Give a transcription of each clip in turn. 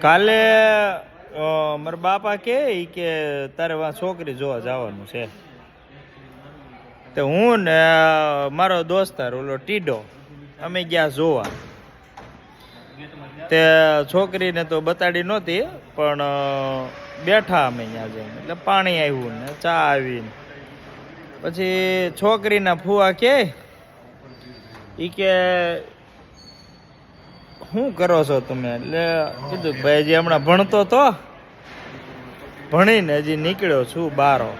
કાલે મારા બાપા કે કે તારે છોકરી જોવા જવાનું છે. તે હું ને મારો દોસ્તાર ઓલો ટીડો, અમે ગયા જોવા. તે છોકરીને તો બતાડી નહોતી, પણ બેઠા અમે ત્યાં જઈને. એટલે પાણી આવ્યું ને, ચા આવીને. પછી છોકરીના ફુવા કે, ઈ કે શું કરો છો તમે? એટલે કીધું, ભાઈ હમણાં ભણતો તો. ભણીને હજી નીકળ્યો છું બારો.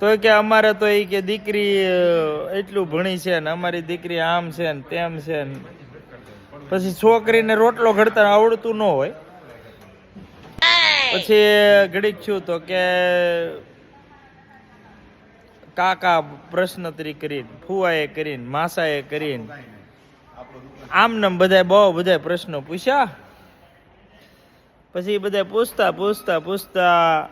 તો કે અમારે તો એ કે દીકરી એટલું ભણી છે ને, અમારી દીકરી આમ છે ને, તેમ છે ને. પછી છોકરીને રોટલો ઘડતા આવડતું ન હોય. પછી ઘડીક છું તો કે કાકા પ્રશ્નત્રી કરીને, ફુવાએ કરીને, માસાએ કરીને આમ ને બધા બહુ બધા પ્રશ્નો પૂછ્યા. પછી બધા પૂછતા પૂછતા પૂછતા.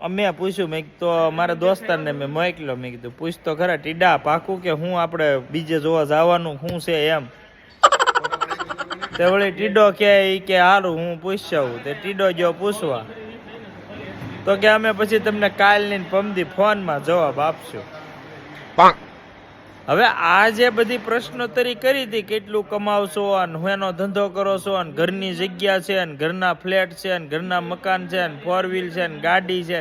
અમે પૂછ્યું, મેં તો મારા દોસ્તારને મેં મોકલ્યો. મેં કીધું પૂછતો ખરા, ટીડા પાકું કે હું આપણે બીજે જોવા જવાનું શું છે એમ. તે વળી ટીડો કે કે, હારું, હું પૂછ્યાવું તે ટીડો ગયો પૂછવા. તો કે અમે પછી તમને કાલની પમદી ફોનમાં જવાબ આપશું. હવે આ જે બધી પ્રશ્નોત્તરી કરી હતી, કેટલું કમાવશો અને એનો ધંધો કરો છો અને ઘરની જગ્યા છે અને ઘરના ફ્લેટ છે અને ઘરના મકાન છે અને ફોર વ્હીલ છે અને ગાડી છે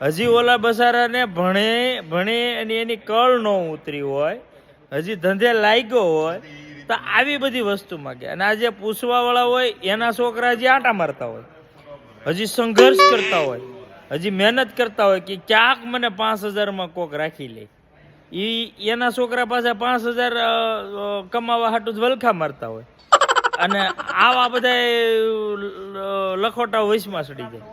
હજી ઓલા બસારાને ભણે ભણે અને એની કળ ન ઉતરી હોય, હજી ધંધે લાગ્યો હોય, તો આવી બધી વસ્તુ માગે. અને આ જે પૂછવાવાળા હોય, એના છોકરા હજી આંટા મારતા હોય. હજી સંઘર્ષ કરતા હોય. હજી મહેનત કરતા હોય કે ક્યાંક મને પાંચ હજારમાં કોક રાખી લે. ઈ એના છોકરા પાસે પાંચ હજાર કમાવા હાટું જ વલખા મારતા હોય. અને આવા બધા લખોટા વૈશમાં સડી જાય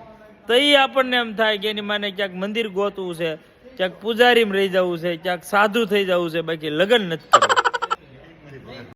તો એ આપણને એમ થાય કે એની માને ક્યાંક મંદિર ગોતવું છે, ક્યાંક પૂજારીમાં રહી જવું છે, ક્યાંક સાધુ થઈ જવું છે, બાકી લગ્ન નથી કરવું.